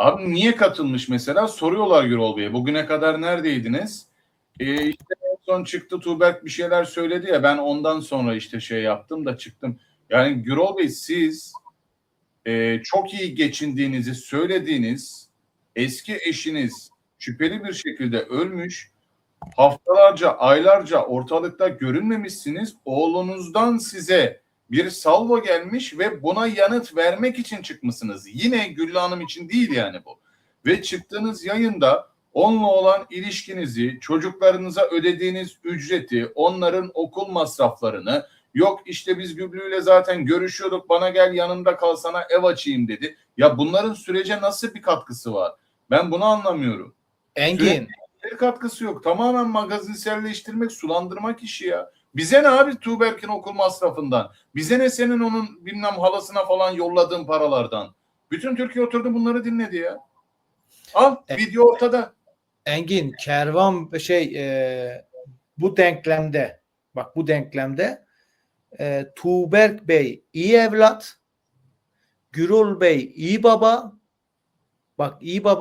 Abi niye katılmış mesela? Soruyorlar Gürol Bey'e. Bugüne kadar neredeydiniz? Ee, işte en son çıktı Tuğberk bir şeyler söyledi ya ben ondan sonra işte şey yaptım da çıktım. Yani Gürol Bey siz e, çok iyi geçindiğinizi söylediğiniz eski eşiniz şüpheli bir şekilde ölmüş. Haftalarca, aylarca ortalıkta görünmemişsiniz. Oğlunuzdan size bir salvo gelmiş ve buna yanıt vermek için çıkmışsınız. Yine Güllü Hanım için değil yani bu. Ve çıktığınız yayında onunla olan ilişkinizi, çocuklarınıza ödediğiniz ücreti, onların okul masraflarını, yok işte biz Güllü'yle zaten görüşüyorduk bana gel yanımda kal sana ev açayım dedi. Ya bunların sürece nasıl bir katkısı var? Ben bunu anlamıyorum. Engin Bir katkısı yok. Tamamen magazinselleştirmek, sulandırmak işi ya. Bize ne abi Tuğberk'in okul masrafından? Bize ne senin onun bilmem halasına falan yolladığın paralardan? Bütün Türkiye oturdu bunları dinledi ya. Al E- video ortada. Engin kervan şey e, bu denklemde bak bu denklemde e, Tuğberk Bey iyi evlat Gürol Bey iyi baba bak iyi baba